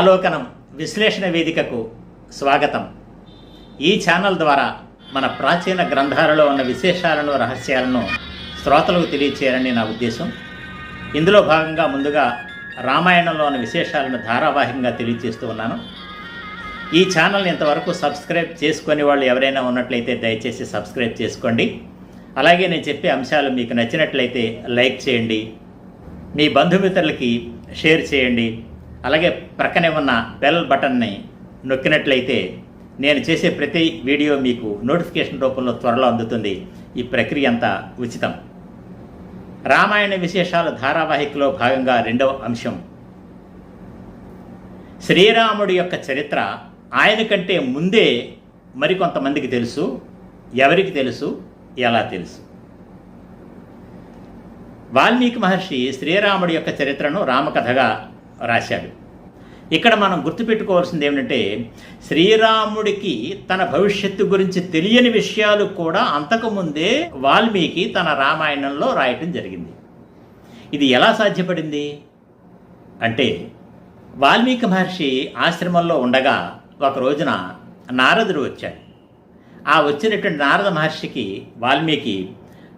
ఆలోకనం విశ్లేషణ వేదికకు స్వాగతం. ఈ ఛానల్ ద్వారా మన ప్రాచీన గ్రంథాలలో ఉన్న విశేషాలను రహస్యాలను శ్రోతలకు తెలియచేయాలని నా ఉద్దేశం. ఇందులో భాగంగా ముందుగా రామాయణంలో ఉన్న విశేషాలను ధారావాహికంగా తెలియజేస్తూ ఉన్నాను. ఈ ఛానల్ని ఇంతవరకు సబ్స్క్రైబ్ చేసుకునే వాళ్ళు ఎవరైనా ఉన్నట్లయితే దయచేసి సబ్స్క్రైబ్ చేసుకోండి. అలాగే నేను చెప్పే అంశాలు మీకు నచ్చినట్లయితే లైక్ చేయండి. మీ బంధుమిత్రులకి షేర్ చేయండి. అలాగే ప్రక్కనే ఉన్న బెల్ బటన్ని నొక్కినట్లయితే నేను చేసే ప్రతి వీడియో మీకు నోటిఫికేషన్ రూపంలో త్వరలో అందుతుంది. ఈ ప్రక్రియ అంతా ఉచితం. రామాయణ విశేషాలు ధారావాహికలో భాగంగా రెండవ అంశం. శ్రీరాముడి యొక్క చరిత్ర ఆయన కంటే ముందే మరికొంతమందికి తెలుసు. ఎవరికి తెలుసు? ఎలా తెలుసు? వాల్మీకి మహర్షి శ్రీరాముడి యొక్క చరిత్రను రామకథగా రాశాడు. ఇక్కడ మనం గుర్తుపెట్టుకోవాల్సింది ఏమిటంటే శ్రీరాముడికి తన భవిష్యత్తు గురించి తెలియని విషయాలు కూడా అంతకుముందే వాల్మీకి తన రామాయణంలో రాయటం జరిగింది. ఇది ఎలా సాధ్యపడింది? అంటే వాల్మీకి మహర్షి ఆశ్రమంలో ఉండగా ఒక రోజున నారదుడు వచ్చాడు. ఆ వచ్చినటువంటి నారద మహర్షికి వాల్మీకి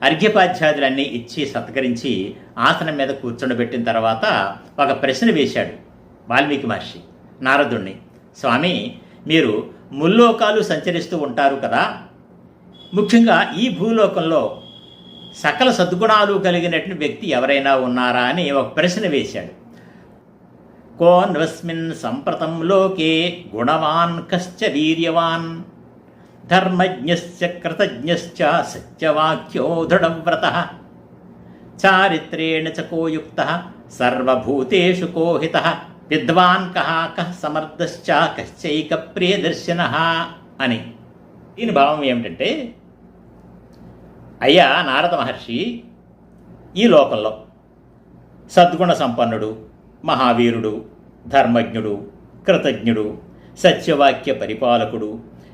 అర్ఘ్యపాధ్యాదులన్నీ ఇచ్చి సత్కరించి ఆసనం మీద కూర్చుండబెట్టిన తర్వాత ఒక ప్రశ్న వేశాడు వాల్మీకి మహర్షి. నారదుణ్ణి స్వామి మీరు ముల్లోకాలు సంచరిస్తూ ఉంటారు కదా. ముఖ్యంగా ఈ భూలోకంలో సకల సద్గుణాలు కలిగినటువంటి వ్యక్తి ఎవరైనా ఉన్నారా? అని ఒక ప్రశ్న వేశాడు. కోన్వస్మిన్ సంప్రతం లోకే గుణవాన్ కశ్చ వీర్యవాన్ ధర్మజ్ఞశ్చ కృతజ్ఞశ్చ సత్యవాక్యో దృఢవ్రత చారిత్రేణ చ కోయుక్త సర్వభూతేషు కోహిత విద్వాన్ కహ కహ సమర్థశ్చ కశ్చైక అని। దీని భావం ఏమిటంటే అయ్యా నారద మహర్షి ఈ లోకంలో సద్గుణ సంపన్నుడు మహావీరుడు ధర్మజ్ఞుడు కృతజ్ఞుడు సత్యవాక్య పరిపాలకుడు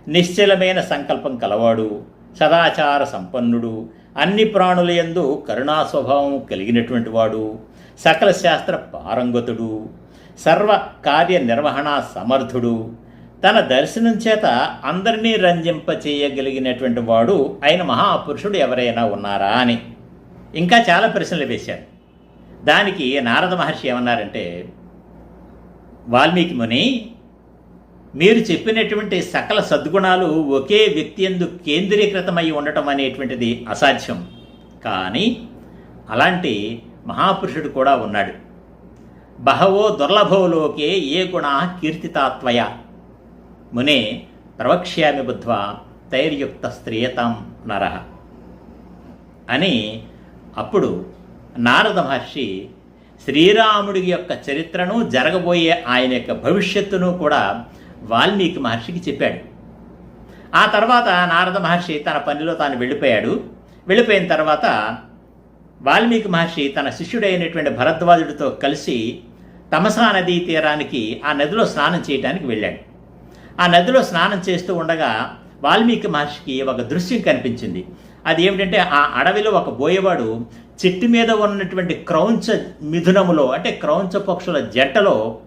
నిశ్చలమైన సంకల్పం కలవాడు సదాచార సంపన్నుడు అన్ని ప్రాణుల యందు కరుణా స్వభావం కలిగినటువంటి వాడు సకల శాస్త్ర పారంగతుడు సర్వ కార్య నిర్వహణ సమర్థుడు. తన దర్శనం చేత అందరినీ రంజింప చేయగలిగినటువంటి వాడు అయిన మహాపురుషుడు ఎవరైనా ఉన్నారా అని. ఇంకా చాలా ప్రశ్నలు వేశారు. దానికి నారద మహర్షి ఏమన్నారంటే వాల్మీకి ముని మీరు చెప్పినటువంటి సకల సద్గుణాలు ఒకే వ్యక్తి ఎందు కేంద్రీకృతమై ఉండటం అనేటువంటిది అసాధ్యం. కానీ అలాంటి మహాపురుషుడు కూడా ఉన్నాడు. బహవో దుర్లభోలోకే ఏ గుణ కీర్తితాత్వయ. మునే ప్రవక్ష్యామి బుద్ధ్వ తైర్యుక్త స్త్రీయతాం నర. అని అప్పుడు నారద మహర్షి శ్రీరాముడి యొక్క చరిత్రను జరగబోయే ఆయన యొక్క భవిష్యత్తును కూడా వాల్మీకి మహర్షికి చెప్పాడు. ఆ తర్వాత నారద మహర్షి తన పనిలో తాను వెళ్ళిపోయాడు. వెళ్ళిపోయిన తర్వాత వాల్మీకి మహర్షి తన శిష్యుడైనటువంటి భరద్వాజుడితో కలిసి తమసా నదీ తీరానికి ఆ నదిలో స్నానం చేయడానికి వెళ్ళాడు. ఆ నదిలో స్నానం చేస్తూ ఉండగా వాల్మీకి మహర్షికి ఒక దృశ్యం కనిపించింది. అది ఏమిటంటే ఆ అడవిలో ఒక బోయవాడు చెట్టు మీద ఉన్నటువంటి క్రౌంచ మిథునములో అంటే క్రౌంచ పక్షుల జట్టలో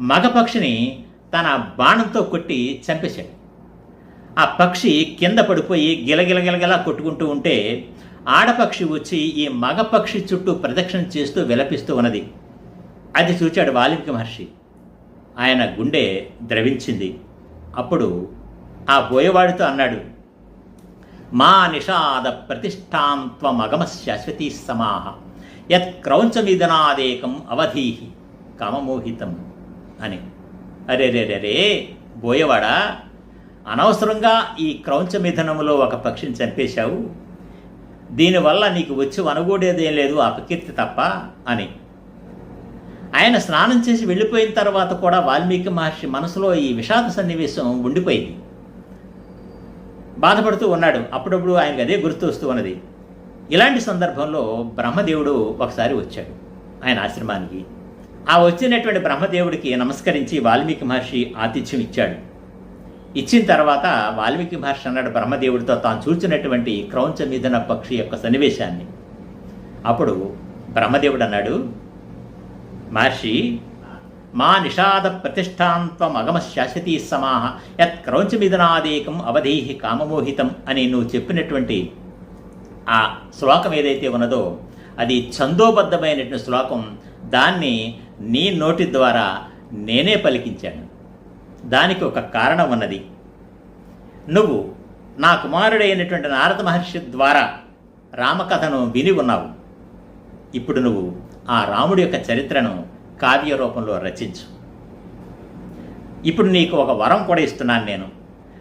మగపక్షిని తన బాణంతో కొట్టి చంపేశాడు. ఆ పక్షి కింద పడిపోయి గిలగిలగిలగిలా కొట్టుకుంటూ ఉంటే ఆడపక్షి వచ్చి ఈ మగ పక్షి చుట్టూ ప్రదక్షిణ చేస్తూ విలపిస్తూ ఉన్నది. అది చూచాడు వాల్మీకి మహర్షి. ఆయన గుండె ద్రవించింది. అప్పుడు ఆ బోయవాడితో అన్నాడు మా నిషాద ప్రతిష్టాం మగమ శాశ్వతీ సమాహ యత్ క్రౌంచమిదనాదేకం అవధీహి కామమోహితం అని. అరే రే రే రే బోయవాడా? అనవసరంగా ఈ క్రౌంచ క్రౌంచమిథనములో ఒక పక్షిని చంపేశావు. దీనివల్ల నీకు వచ్చి వనగూడేదేం లేదు అపకీర్తి తప్ప అని. ఆయన స్నానం చేసి వెళ్ళిపోయిన తర్వాత కూడా వాల్మీకి మహర్షి మనసులో ఈ విషాద సన్నివేశం ఉండిపోయింది. బాధపడుతూ ఉన్నాడు. అప్పుడప్పుడు ఆయనకు అదే గుర్తు వస్తూ ఉన్నది. ఇలాంటి సందర్భంలో బ్రహ్మదేవుడు ఒకసారి వచ్చాడు. ఆయన ఆశ్రమానికి. ఆ వచ్చినటువంటి బ్రహ్మదేవుడికి నమస్కరించి వాల్మీకి మహర్షి ఆతిథ్యం ఇచ్చాడు. ఇచ్చిన తర్వాత వాల్మీకి మహర్షి అన్నాడు బ్రహ్మదేవుడితో తాను చూచినటువంటి క్రౌంచ మీదన పక్షి యొక్క సన్నివేశాన్ని. అప్పుడు బ్రహ్మదేవుడు అన్నాడు మహర్షి మా నిషాద ప్రతిష్టాంత్వం అగమ శాశ్వతీ సమాహ యత్ క్రౌంచమిదనాదేకం అవధీహి కామమోహితం అని నువ్వు చెప్పినటువంటి ఆ శ్లోకం ఏదైతే ఉన్నదో అది ఛందోబద్ధమైనటువంటి శ్లోకం దాన్ని నీ నోటి ద్వారా నేనే పలికించాను. దానికి ఒక కారణం ఉన్నది. నువ్వు నా కుమారుడైనటువంటి నారద మహర్షి ద్వారా రామకథను విని ఉన్నావు. ఇప్పుడు నువ్వు ఆ రాముడి యొక్క చరిత్రను కావ్య రూపంలో రచించు. ఇప్పుడు నీకు ఒక వరం కూడా ఇస్తున్నాను నేను.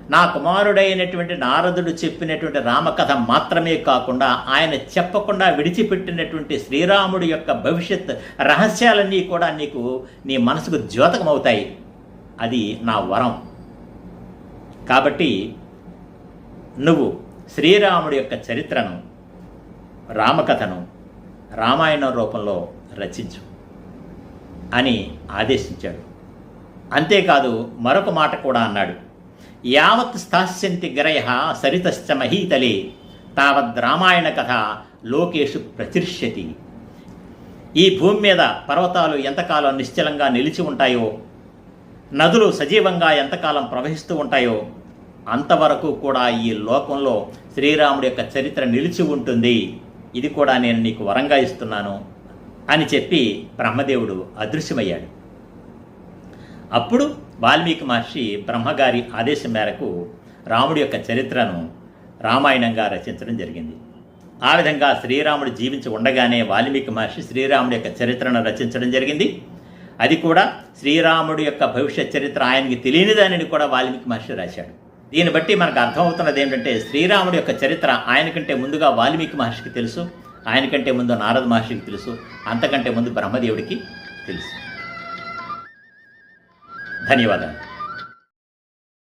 నా కుమారుడైనటువంటి నారదుడు చెప్పినటువంటి రామకథ మాత్రమే కాకుండా ఆయన చెప్పకుండా విడిచిపెట్టినటువంటి శ్రీరాముడి యొక్క భవిష్యత్ రహస్యాలన్నీ కూడా నీకు నీ మనసుకు ద్యోతకమవుతాయి. అది నా వరం. కాబట్టి నువ్వు శ్రీరాముడి యొక్క చరిత్రను రామకథను రామాయణం రూపంలో రచించు అని ఆదేశించాడు. అంతేకాదు మరొక మాట కూడా అన్నాడు. యావత్ స్థాస్యంతి గ్రయ సరితశ్చ మహీతలే. తావద్ రామాయణ కథ లోకేషు ప్రతిర్ష్యతి ఈ భూమి మీద పర్వతాలు ఎంతకాలం నిశ్చలంగా నిలిచి ఉంటాయో నదులు సజీవంగా ఎంతకాలం ప్రవహిస్తూ ఉంటాయో అంతవరకు కూడా ఈ లోకంలో శ్రీరాముడి యొక్క చరిత్ర నిలిచి ఉంటుంది. ఇది కూడా నేను నీకు వరంగా ఇస్తున్నాను అని చెప్పి బ్రహ్మదేవుడు అదృశ్యమయ్యాడు. అప్పుడు వాల్మీకి మహర్షి బ్రహ్మగారి ఆదేశం మేరకు రాముడి యొక్క చరిత్రను రామాయణంగా రచించడం జరిగింది. ఆ విధంగా శ్రీరాముడు జీవించి ఉండగానే వాల్మీకి మహర్షి శ్రీరాముడి యొక్క చరిత్రను రచించడం జరిగింది. అది కూడా శ్రీరాముడి యొక్క భవిష్యత్ చరిత్ర ఆయనకి తెలియనిదానిని కూడా వాల్మీకి మహర్షి రాశాడు. దీన్ని బట్టి మనకు అర్థమవుతున్నది ఏంటంటే శ్రీరాముడి యొక్క చరిత్ర ఆయనకంటే ముందుగా వాల్మీకి మహర్షికి తెలుసు ఆయనకంటే ముందు నారద మహర్షికి తెలుసు అంతకంటే ముందు బ్రహ్మదేవుడికి తెలుసు. ధన్యవాదాలు.